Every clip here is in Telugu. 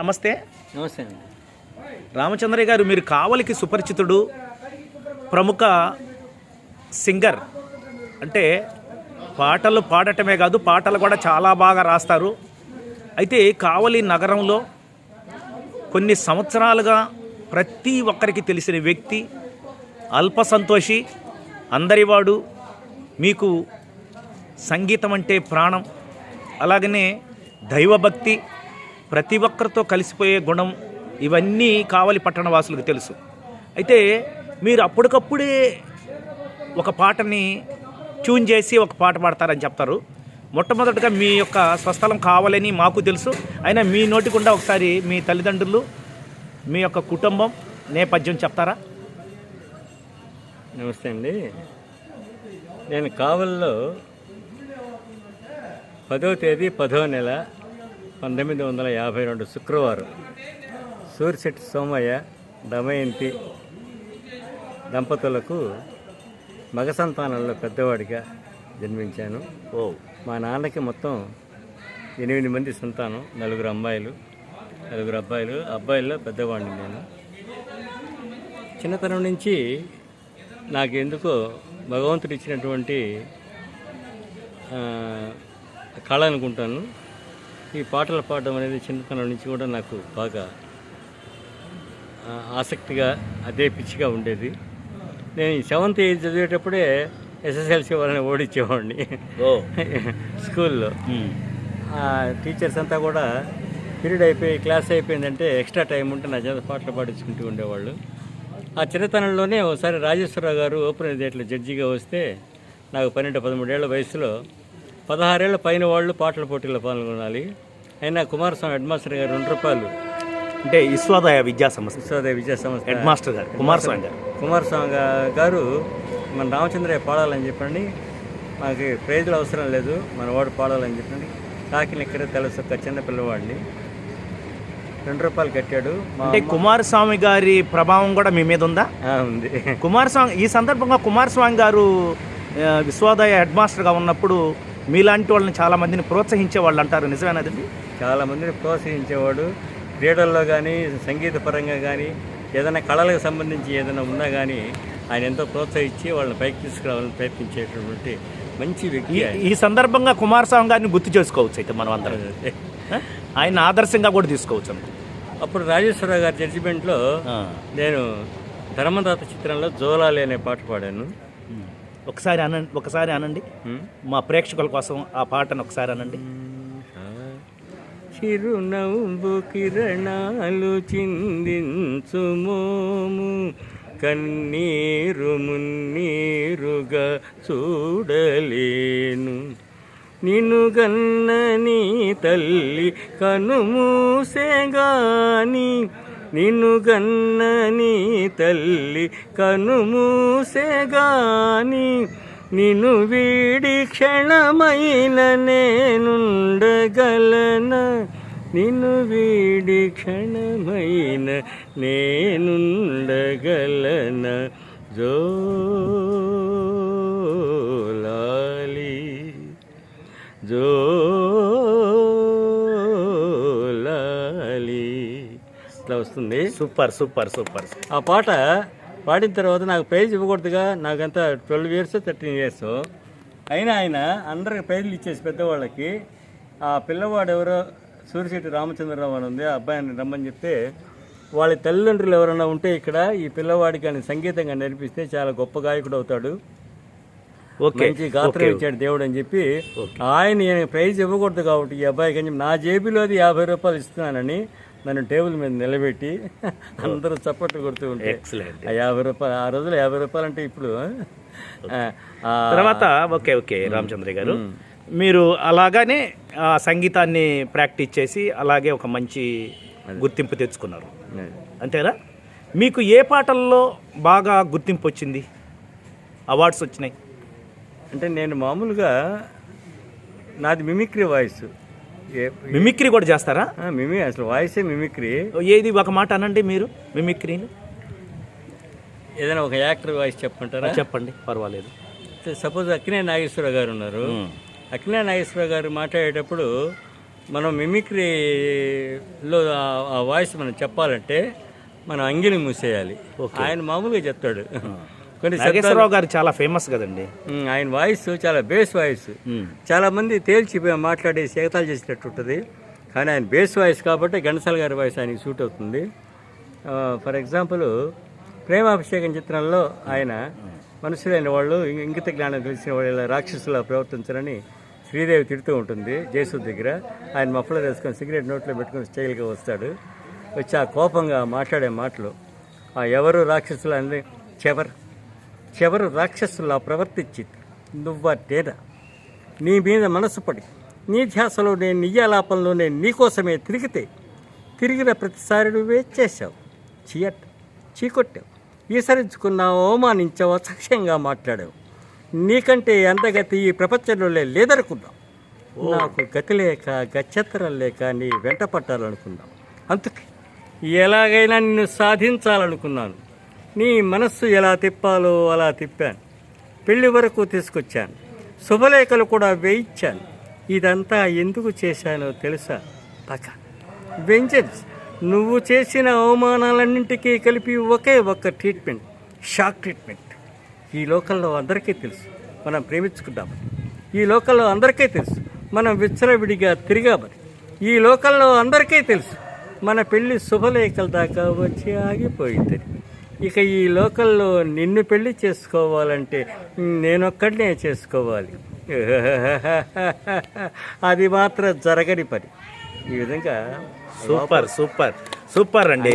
నమస్తే. నమస్తే అండి. రామచంద్రయ్య గారు మీరు కావలికి సుపరిచితుడు ప్రముఖ సింగర్. అంటే పాటలు పాడటమే కాదు పాటలు కూడా చాలా బాగా రాస్తారు. అయితే కావలి నగరంలో కొన్ని సంవత్సరాలుగా ప్రతి ఒక్కరికి తెలిసిన వ్యక్తి అల్ప సంతోషి అందరివాడు మీకు సంగీతం అంటే ప్రాణం. అలాగనే దైవభక్తి ప్రతి ఒక్కరితో కలిసిపోయే గుణం ఇవన్నీ కావలి పట్టణ వాసులకు తెలుసు. అయితే మీరు అప్పటికప్పుడే ఒక పాటని ట్యూన్ చేసి ఒక పాట పాడతారని చెప్తారు. మొట్టమొదటిగా మీ యొక్క స్వస్థలం కావాలని మాకు తెలుసు. అయినా మీ నోటి గుండా ఒకసారి మీ తల్లిదండ్రులు మీ యొక్క కుటుంబం నేపథ్యం చెప్తారా? నమస్తే అండి. నేను కావల్లో పదో తేదీ పదో నెల పంతొమ్మిది వందల యాభై రెండు శుక్రవారం సూర్యశెట్టి సోమయ్య దమయంతి దంపతులకు మగ సంతానంలో పెద్దవాడిగా జన్మించాను. ఓ. మా నాన్నకి మొత్తం ఎనిమిది మంది సంతానం నలుగురు అమ్మాయిలు నలుగురు అబ్బాయిలు. అబ్బాయిల్లో పెద్దవాడిని నేను. చిన్నతనం నుంచి నాకు ఎందుకో భగవంతుడు ఇచ్చినటువంటి కళ అనుకుంటాను. ఈ పాటలు పాడడం అనేది చిన్నతనం నుంచి కూడా నాకు బాగా ఆసక్తిగా అదే పిచ్చిగా ఉండేది. నేను సెవెంత్ ఏజ్ చదివేటప్పుడే ఎస్ఎస్ఎల్సి వాళ్ళని ఓడించేవాడిని. ఓ. స్కూల్లో. టీచర్స్ అంతా కూడా పీరియడ్ అయిపోయి క్లాస్ అయిపోయిందంటే ఎక్స్ట్రా టైం ఉంటే నా చేత పాటలు పాడించుకుంటూ ఉండేవాళ్ళు. ఆ చిన్నతనంలోనే ఒకసారి రాజేశ్వరరావు గారు ఓపెన్ థియేటర్లో జడ్జిగా వస్తే నాకు పన్నెండు పదమూడేళ్ళ వయసులో పదహారేళ్ళ పైన వాళ్ళు పాటల పోటీలో పాల్గొనాలి. అయినా కుమారస్వామి హెడ్ మాస్టర్ గారు రెండు రూపాయలు. అంటే విశ్వోదయ విద్యా సంస్థ. విశ్వోదయ విద్యా సంస్థ. హెడ్ మాస్టర్ గారు కుమారస్వామి గారు. కుమారస్వామి గారు మన రామచంద్రయ్య పాడాలని చెప్పండి. మాకు ప్రైజులు అవసరం లేదు మన వాడు పాడాలని చెప్పండి. కాకిని ఇక్కడ తెలుసు ఒక చిన్న పిల్లవాడిని. రెండు రూపాయలు కట్టాడు. అంటే కుమారస్వామి గారి ప్రభావం కూడా మీ మీద ఉందా? ఉంది. కుమారస్వామి ఈ సందర్భంగా కుమారస్వామి గారు విశ్వోదయ హెడ్ మాస్టర్గా ఉన్నప్పుడు మీలాంటి వాళ్ళని చాలా మందిని ప్రోత్సహించే వాళ్ళు అంటారు. నిజమేనదండి చాలా మందిని ప్రోత్సహించేవాడు. క్రీడల్లో కానీ సంగీత పరంగా కానీ ఏదైనా కళలకు సంబంధించి ఏదైనా ఉన్నా కానీ ఆయన ఎంతో ప్రోత్సహించి వాళ్ళని పైకి తీసుకురావాలని ప్రయత్నించేటటువంటి మంచి వ్యక్తి ఈ సందర్భంగా కుమారస్వామి గారిని గుర్తు చేసుకోవచ్చు అయితే మనం అందరం? ఆయన ఆదర్శంగా కూడా తీసుకోవచ్చు అనుకో. అప్పుడు రాజేశ్వరరావు గారి జడ్జిమెంట్లో. నేను ధర్మదాత చిత్రంలో జోలాలి అనే పాట పాడాను. ఒకసారి అనండి ఒకసారి అనండి. మా ప్రేక్షకుల కోసం ఆ పాటను ఒకసారి అనండి. చిరునవ్వు కిరణాలు చిందించు మోము కన్నీరు మున్నీరుగా చూడలేను. నిన్ను గన్న నీ తల్లి కనుమూసేగాని నిన్ను గన్న నీ తల్లి కనుమూసెగాని నిన్ను వీడి క్షణమైన నేనుండగలన. నిన్ను వీడి క్షణమైన నేనుండగలన. జో వస్తుంది. Super super super. ఆ పాట పాడిన తర్వాత నాకు ప్రైజ్ ఇవ్వకూడదుగా. నాకంతా ట్వెల్వ్ ఇయర్స్ థర్టీన్ ఇయర్స్. అయినా ఆయన అందరికి ప్రైజ్లు ఇచ్చేసి పెద్దవాళ్ళకి ఆ పిల్లవాడు ఎవరో సూర్యశెట్టి రామచంద్రరావు అని ఉంది ఆ అబ్బాయిని రమ్మని చెప్తే వాళ్ళ తల్లిదండ్రులు ఎవరైనా ఉంటే ఇక్కడ ఈ పిల్లవాడికి ఆయన సంగీతంగా నేర్పిస్తే చాలా గొప్ప గాయకుడు అవుతాడు. ఓకే మంచి గాత్రం ఇచ్చాడు దేవుడు అని చెప్పి ఆయన ప్రైజ్ ఇవ్వకూడదు కాబట్టి ఈ అబ్బాయికి అని చెప్పి నా జేబులోది యాభై రూపాయలు ఇస్తున్నానని నన్ను టేబుల్ మీద నిలబెట్టి అందరూ చప్పట్లు కొడుతూ ఉంటే. ఎక్సలెంట్ ఆ యాభై రూపాయలు ఆ రోజులు యాభై రూపాయలు అంటే ఇప్పుడు తర్వాత ఓకే ఓకే రామచంద్ర గారు. మీరు అలాగానే ఆ సంగీతాన్ని ప్రాక్టీస్ చేసి అలాగే ఒక మంచి గుర్తింపు తెచ్చుకున్నారు. అంతేనా? మీకు ఏ పాటల్లో బాగా గుర్తింపు వచ్చింది? అవార్డ్స్ వచ్చినాయి. అంటే నేను మామూలుగా నాది మిమిక్రీ వాయిస్. మిమిక్రీ కూడా చేస్తారా? మిమి అసలు వాయిసే మిమిక్రీ. ఏది ఒక మాట అనండి మీరు మిమిక్రీని? ఏదైనా ఒక యాక్టర్ వాయిస్ చెప్పమంటారా చెప్పండి పర్వాలేదు. సపోజ్ అక్కినే నాగేశ్వరరావు గారు ఉన్నారు. అక్కినే నాగేశ్వరరావు గారు మాట్లాడేటప్పుడు మనం మిమిక్రీలో ఆ- వాయిస్ మనం చెప్పాలంటే మనం అంగిని మూసేయాలి. ఆయన మామూలుగా చెప్తాడు. నాగేశ్వరరావు గారు చాలా ఫేమస్ కదండి. ఆయన వాయిస్ చాలా బేస్ వాయిస్. చాలా మంది తేల్చి మాట్లాడి శేగతాలు చేసినట్టు ఉంటుంది. కానీ ఆయన బేస్ వాయిస్ కాబట్టి ఘంటసాల గారి వాయిస్ ఆయనకి సూట్ అవుతుంది. ఫర్ ఎగ్జాంపుల్ ప్రేమాభిషేకం చిత్రంలో ఆయన మనుషులైన వాళ్ళు ఇం- ఇంగిత జ్ఞానం తెలిసిన వాళ్ళు రాక్షసులా ప్రవర్తించరని శ్రీదేవి తిడుతూ ఉంటుంది జయసూద్ దగ్గర. ఆయన మఫ్లర్ వేసుకొని సిగరెట్ నోట్లో పెట్టుకొని స్టైల్గా వస్తాడు. వచ్చి ఆ కోపంగా మాట్లాడే మాటలు ఆ ఎవరు రాక్షసులు అని చెవరు. చెవరు రాక్షసులా ప్రవర్తించి నువ్వటేనా నీ మీద మనసు పడి నీ ధ్యాసలో నేను నియ్యాలాపంలో నేను నీకోసమే తిరిగితే తిరిగిన ప్రతిసారి నువ్వే చేశావు. చీయట్ చీకొట్టావు. ఈసరించుకున్నావు అవమానించావు అసహ్యంగా మాట్లాడావు. నీకంటే అందగతి ఈ ప్రపంచంలో లేదనుకున్నావు. నాకు గతి లేక గచ్చత్తరం లేక నీ వెంట పట్టాలనుకున్నావు. అందుకే ఎలాగైనా నిన్ను సాధించాలనుకున్నాను. నీ మనస్సు ఎలా తిప్పాలో అలా తిప్పాను. పెళ్ళి వరకు తీసుకొచ్చాను. శుభలేఖలు కూడా వేయించాను. ఇదంతా ఎందుకు చేశానో తెలుసా? పక. వెంజన్స్ నువ్వు చేసిన అవమానాలన్నింటికీ కలిపి ఒకే ఒక్క ట్రీట్మెంట్ షాక్ ట్రీట్మెంట్ ఈ లోకంలో అందరికీ తెలుసు. మనం ప్రేమించుకుంటామని ఈ లోకంలో అందరికీ తెలుసు. మనం విచ్చలవిడిగా తిరిగామని. ఈ లోకంలో అందరికీ తెలుసు. మన పెళ్ళి శుభలేఖల దాకా వచ్చి ఆగిపోయిందని. ఇక ఈ లోకల్లో నిన్ను పెళ్ళి చేసుకోవాలంటే నేనొక్కడినే చేసుకోవాలి. అది మాత్రం జరగని పని. ఈ విధంగా సూపర్ సూపర్ సూపర్ అండి.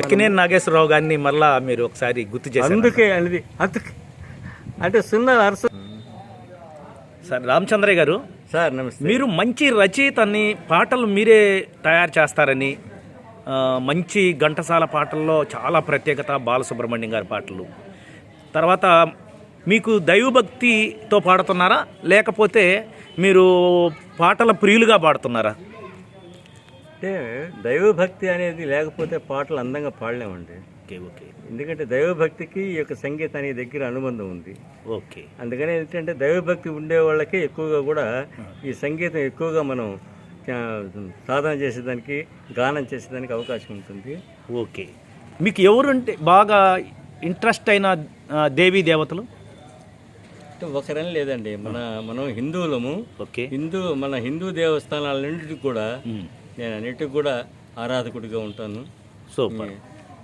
అక్కినేని నాగేశ్వరరావు గారిని మళ్ళా మీరు ఒకసారి గుర్తు చేశారు. అందుకే అనేది అందుకే. అంటే సున్నా అరసు సార్ రామచంద్రయ్య గారు సార్ నమస్తే. మీరు మంచి రచయితని పాటలు మీరే తయారు చేస్తారని మంచి ఘంటసాల పాటల్లో చాలా ప్రత్యేకత బాలసుబ్రహ్మణ్యం గారి పాటలు. తర్వాత మీకు దైవభక్తితో పాడుతున్నారా? లేకపోతే మీరు పాటల ప్రియులుగా పాడుతున్నారా? అంటే దైవభక్తి అనేది లేకపోతే పాటలు అందంగా పాడలేమండి. Okay okay. ఎందుకంటే దైవభక్తికి ఈ యొక్క సంగీతానికి దగ్గర అనుబంధం ఉంది. ఓకే. అందుకని ఏంటంటే దైవభక్తి ఉండే వాళ్ళకి ఎక్కువగా కూడా ఈ సంగీతం ఎక్కువగా మనం సాధన చేసేదానికి గానం చేసేదానికి అవకాశం ఉంటుంది. ఓకే. మీకు ఎవరుంటే బాగా ఇంట్రెస్ట్ అయిన దేవీ దేవతలు? ఒకరని లేదండి మన మనం హిందువులము. ఓకే. హిందూ మన హిందూ దేవస్థానాలన్నింటికి కూడా. నేను అన్నిటికి కూడా ఆరాధకుడిగా ఉంటాను. సూపర్.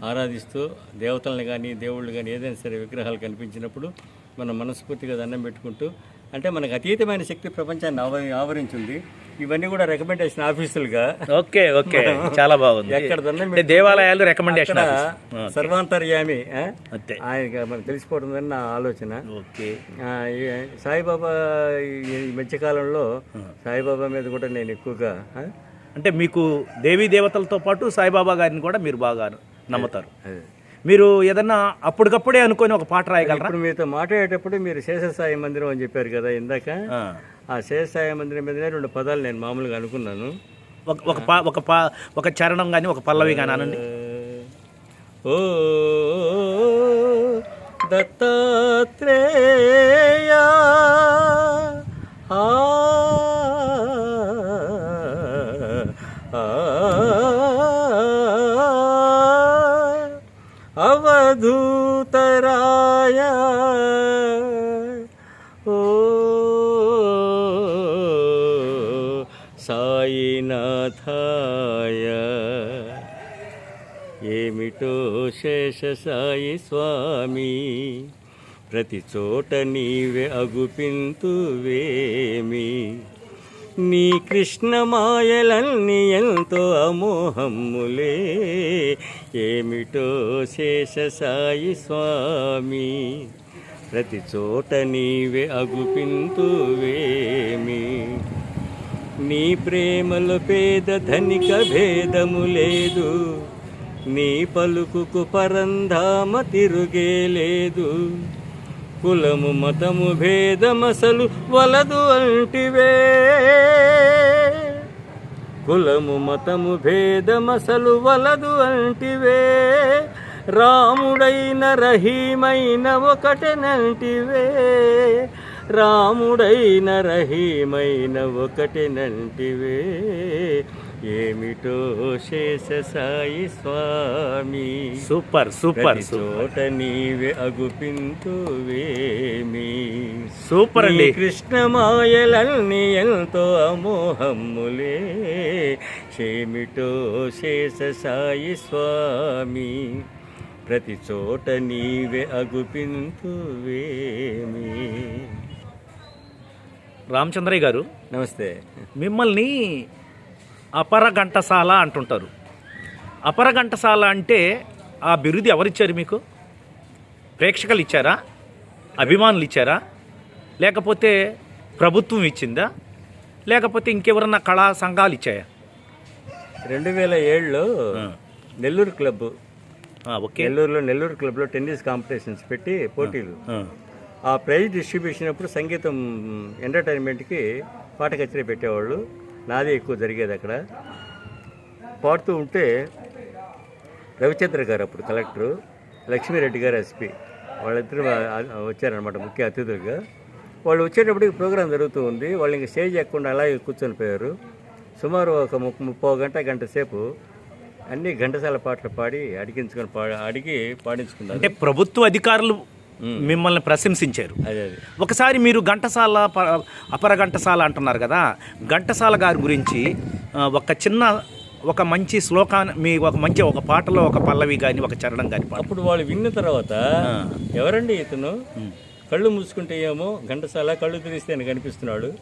ఆరాధిస్తూ దేవతల్ని కానీ దేవుళ్ళు కానీ ఏదైనా సరే విగ్రహాలు కనిపించినప్పుడు మనం మనస్ఫూర్తిగా దండం పెట్టుకుంటూ అంటే మనకు అతీతమైన శక్తి ప్రపంచాన్ని ఆవరి ఆవరించింది. ఇవన్నీ కూడా రికమెండేషన్ ఆఫీసులుగా ఓకే ఓకే. చాలా బాగుంది. ఎక్కడ దేవాలయాలు రికమెండేషన్ సర్వాంతర్యామి ఆ? అంతే. ఆయనకి మనకు తెలిసిపోతుందని నా ఆలోచన. ఓకే. సాయిబాబా ఈ మధ్యకాలంలో సాయిబాబా మీద కూడా నేను ఎక్కువగా? అంటే మీకు దేవీ దేవతలతో పాటు సాయిబాబా గారిని కూడా మీరు బాగా నమ్ముతారు. మీరు ఏదన్నా అప్పటికప్పుడే అనుకొని ఒక పాట రాయగలరా? ఇప్పుడు మీతో మాట్లాడేటప్పుడు మీరు శేషసాయి మందిరం అని చెప్పారు కదా ఇందాక. ఆ. శేషసాయి మందిరం మీదనే రెండు పదాలు నేను మామూలుగా అనుకున్నాను ఒక ఒక పా ఒక పా ఒక చరణం కానీ ఒక పల్లవి కానీ అనండి ఓ దత్తాత్రేయ ఆ, ఆ, అవధూతరాయ ఏమిటో శేష సాయి స్వామి. ప్రతి చోట నీవే అగుపింతువేమి. నీ కృష్ణ మాయలన్నీ ఎంతో అమోహమ్ములే ఏమిటో శేష సాయి స్వామి. ప్రతి చోట నీవే అగుపింతువేమి. నీ ప్రేమలో పేద ధనిక భేదము లేదు. నీ పలుకుకు పరంధామ తిరుగే లేదు కులము మతము భేదమసలు వలదు అంటివే. కులము మతము భేదమసలు వలదు అంటివే. రాముడైన రహీమైన ఒకటెనంటివే రాముడైన రహీమైన ఒకటినంటివే ఏమిటో శేష సాయి స్వామి. సూపర్ సూపర్ చోట నీవే అగుపింతువేమి. సూపర్ అండి. కృష్ణమాయలన్నీ ఎంతో అమోహమ్ములే చేమిటో శేష సాయి స్వామి. ప్రతి చోట నీవే అగుపింతువేమి. రామచంద్రయ్య గారు నమస్తే. మిమ్మల్ని అపర ఘంటసాల అంటుంటారు. అపర ఘంటసాల అంటే ఆ బిరుదు ఎవరిచ్చారు మీకు? ప్రేక్షకులు ఇచ్చారా అభిమానులు ఇచ్చారా లేకపోతే ప్రభుత్వం ఇచ్చిందా లేకపోతే ఇంకెవరన్నా కళా సంఘాలు ఇచ్చాయా రెండు వేల ఏడులో నెల్లూరు క్లబ్. ఓకే. నెల్లూరులో నెల్లూరు క్లబ్లో టెన్నిస్ కాంపిటీషన్స్ పెట్టి పోటీలు. ఆ, ఆ ప్రైజ్ డిస్ట్రిబ్యూషన్ అప్పుడు సంగీతం ఎంటర్టైన్మెంట్కి పాట కచేరీ పెట్టేవాళ్ళు. నాది ఎక్కువ జరిగేది అక్కడ. పాడుతూ ఉంటే రవిచంద్ర గారు అప్పుడు కలెక్టరు లక్ష్మీరెడ్డి గారు ఎస్పీ. వాళ్ళిద్దరు వచ్చారనమాట ముఖ్య అతిథులుగా. వాళ్ళు వచ్చేటప్పటికి ప్రోగ్రాం జరుగుతూ ఉంది. వాళ్ళు ఇంకా స్టేజ్ ఎక్కకుండా అలాగే కూర్చొని పోయారు. సుమారు ఒక ముప్పో గంట గంట సేపు అన్ని ఘంటసాల పాటలు పాడి అడిగించుకొని పా అడిగి పాడించుకున్నారు. అంటే ప్రభుత్వ అధికారులు మిమ్మల్ని ప్రశంసించారు. అదే అదే. ఒకసారి మీరు ఘంటసాల ప- అపర ఘంటసాల అంటున్నారు కదా ఘంటసాల గారి గురించి ఒక చిన్న ఒక మంచి శ్లోకాన్ని మీ ఒక మంచి ఒక పాటలో ఒక పల్లవి కానీ ఒక చరణం కానీ పాడు అప్పుడు వాళ్ళు విన్న తర్వాత ఎవరండి ఇతను? కళ్ళు మూసుకుంటే ఏమో ఘంటసాల కళ్ళు తెరిస్తే ఆయన కనిపిస్తున్నాడు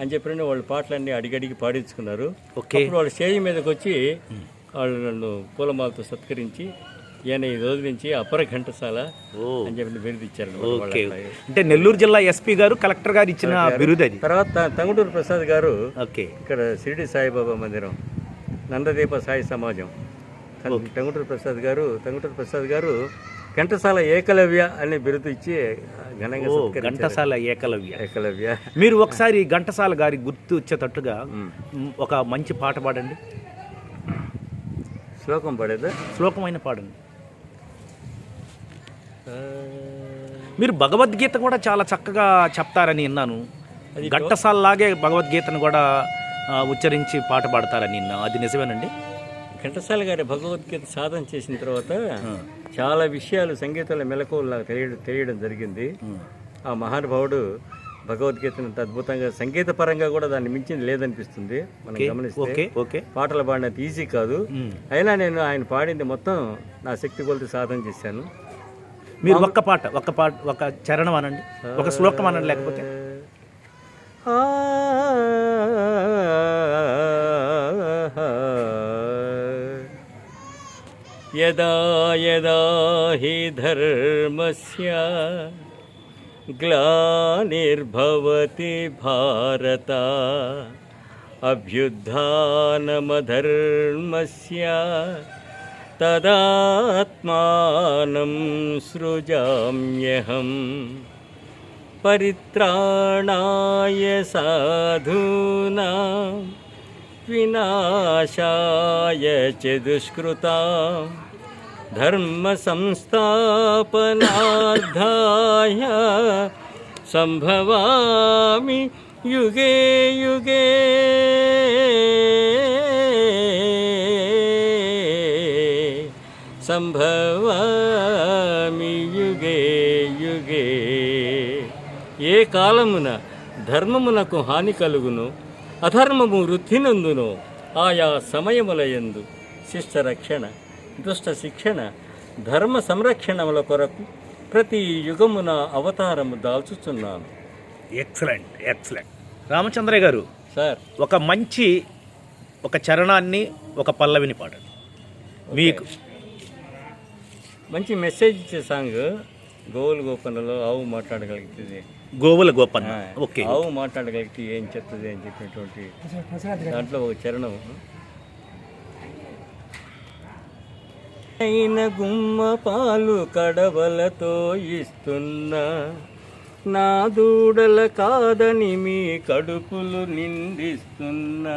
అని చెప్పిన వాళ్ళు పాటలన్నీ అడిగడిగి పాడించుకున్నారు. ఓకే. వాళ్ళు స్టేజ్ మీదకి వచ్చి వాళ్ళు నన్ను పూలమాలతో సత్కరించి ఈయన ఈ రోజు నుంచి అపర ఘంటసాల ఓ. అని చెప్పి బిరుదిచ్చారు ఓకే. అంటే నెల్లూరు జిల్లా ఎస్పీ గారు కలెక్టర్ గారు ఇచ్చిన బిరుదు అది. తర్వాత తంగుటూరు ప్రసాద్ గారు ఓకే. ఇక్కడ షిరిడి సాయిబాబా మందిరం నందదీప సాయి సమాజం. తన- టంగుటూరు ప్రసాద్ గారు టంగుటూరు ప్రసాద్ గారు ఘంటసాల ఏకలవ్య అనే బిరుదు ఇచ్చి ఘనంగా. ఘంటసాల ఏకలవ్య. ఏకలవ్య. మీరు ఒకసారి ఘంటసాల గారి గుర్తు వచ్చేటట్టుగా ఒక మంచి పాట పాడండి. శ్లోకం పడేదా? శ్లోకమైన పాడండి. మీరు భగవద్గీత కూడా చాలా చక్కగా చెప్తారని విన్నాను. ఘంటసాల లాగే భగవద్గీతను కూడా ఉచ్చరించి పాట పాడతారని విన్నా అది నిజమేనండి? ఘంటసాల గారి భగవద్గీత సాధన చేసిన తర్వాత చాలా విషయాలు సంగీతంలో మెలకువలు నాకు తెలియడం తెలియడం జరిగింది. ఆ. మహానుభావుడు భగవద్గీతను అద్భుతంగా సంగీత పరంగా కూడా దాన్ని మించింది లేదనిపిస్తుంది. మనం గమనిస్తే ఓకే ఓకే. పాటలు పాడినంత ఈజీ కాదు. అయినా నేను ఆయన పాడింది మొత్తం నా శక్తి కొలిది సాధన చేశాను. మీరు ఒక్క పాట ఒక్క పాట ఒక చరణం అనండి ఒక శ్లోకం అనండి లేకపోతే. యదా యదా హి ధర్మస్య గ్లానిర్భవతి భారత అభ్యుత్థానమధర్మస్య తదాత్మానం आत्मानं सृजाम्यहं। परित्राणाय साधूना विनाशाय च दुष्कृता। धर्मसंस्थापनाद्धाय सम्भवामि युगे युगे। సంభవామి యుగే యుగే. ఏ కాలమున ధర్మమునకు హాని కలుగును అధర్మము వృద్ధినందును ఆయా సమయములయందు. శిష్ట రక్షణ దుష్ట శిక్షణ ధర్మ సంరక్షణముల కొరకు ప్రతి యుగమున అవతారము దాల్చుచున్నాను. Excellent excellent. రామచంద్రయ్య గారు సార్. ఒక మంచి ఒక చరణాన్ని ఒక పల్లవిని పాడండి. మీకు మంచి మెసేజ్ ఇచ్చే సాంగ్ గోవులు గోపనలో ఆవు మాట్లాడగలుగుతుంది గోవుల గోపన్న ఓకే. ఆవు మాట్లాడగలిగితే ఏం చెప్తుంది అని చెప్పినటువంటి దాంట్లో ఒక చరణం. అయిన గుమ్మ పాలు కడవలతో ఇస్తున్నా నా దూడల కాదని మీ కడుపులు నిందిస్తున్నా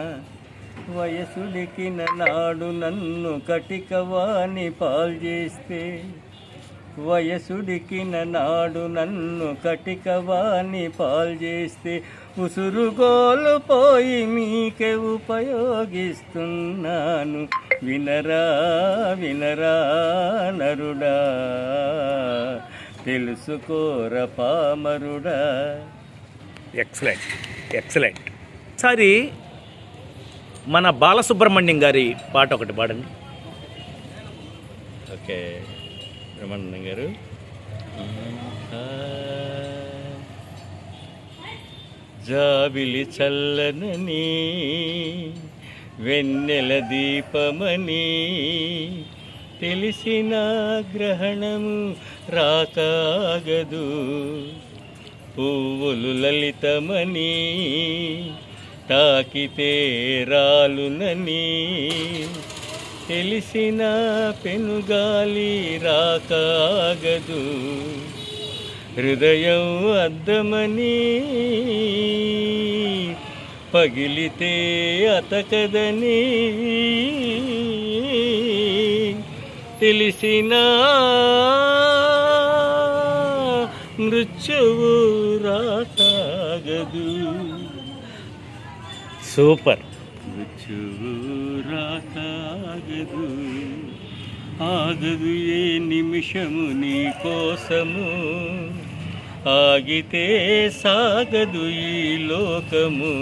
వయసులికిన నాడు నన్ను కటికవాణి పాల్చేస్తే వయసుడికిన నాడు నన్ను కటికవాణి పాల్చేస్తే ఉసురుగోలు పోయి మీకే ఉపయోగిస్తున్నాను. వినరా వినరా నరుడా తెలుసుకోర పామరుడా. ఎక్సలెంట్ ఎక్సలెంట్ సరే మన బాలసుబ్రహ్మణ్యం గారి పాట ఒకటి పాడండి. ఓకే. సుబ్రహ్మణ్యం గారు. జాబిలి చల్లనని వెన్నెల దీపమని తెలిసిన గ్రహణము రాకాగదు. పువ్వులు లలితమని తాకితే రాలునని తెలిసిన పెనుగాలి రాకాగదు. హృదయం అద్దమని పగిలితే అతకదని తెలిసిన మృత్యువు రాకాగదు. సూపర్. మృత్యువు ఆగదు ఏ నిమిషము నీ కోసము. ఆగితే సాగదు ఈ లోకము.